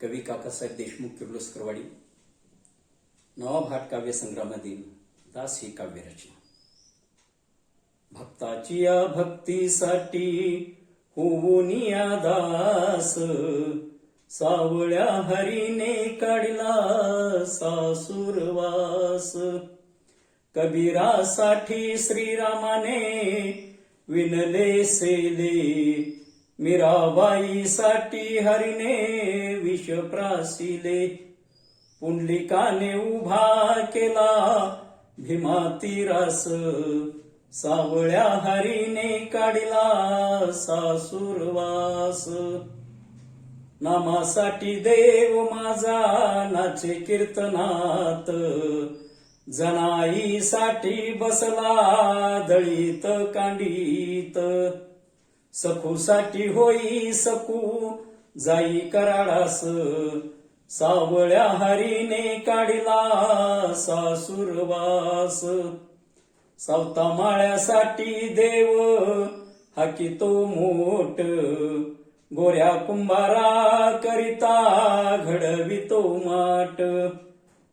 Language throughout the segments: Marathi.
कवी काकासाहेब देशमुख किर्लोस्करवाडी नवाभाट काव्य संग्रामधील दास ही काव्यरचना भक्ताची या भक्तीसाठी होऊन या दास सावळ्या हरीने काढला सासुरवास कबीरासाठी श्रीरामाने विनले सेले मीराबाईसाठी हरिने विष प्रासिले. पुंडलिकाने उभा केला भीमातीरास सावळ्या हरिने काढला सासुरवास. नामासाठी देव माझा नाचे कीर्तनात. जनाईसाठी बसला दळीत कांडीत. सखूसाठी होई सकू जाई कराडास सावळ्या हरीने काढला सासुरवास. सावता माळ्यासाठी देव हाकी तो मोठ. गोऱ्या कुंभारा करिता घडवितो माट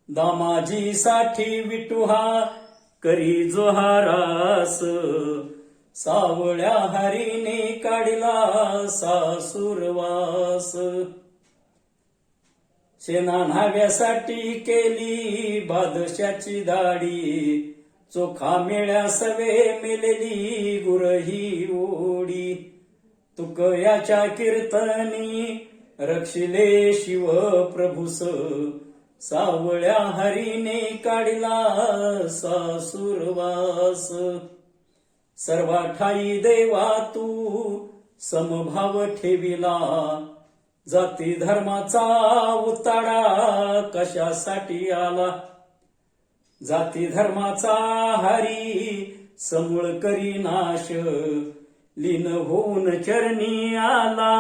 दामाजीसाठी विटुहा करी जोहारास. सावळ्या हरीने काढला सासुरवास. सेना न्हाव्यासाठी केली बादशाची दाढी. चोखा मेळ्या सवे मेलेली गुरही ओढी. तुक याच्या कीर्तनी रक्षिले शिव प्रभुस. सावळ्या हरीने काढला सासुरवास. सर्व ठाई देवा तू समभाव ठेविला. जाती धर्माचा उताडा कशासाठी आला? जाती धर्माचा हरी समूळ करी नाश लीन होऊन चरणी आला.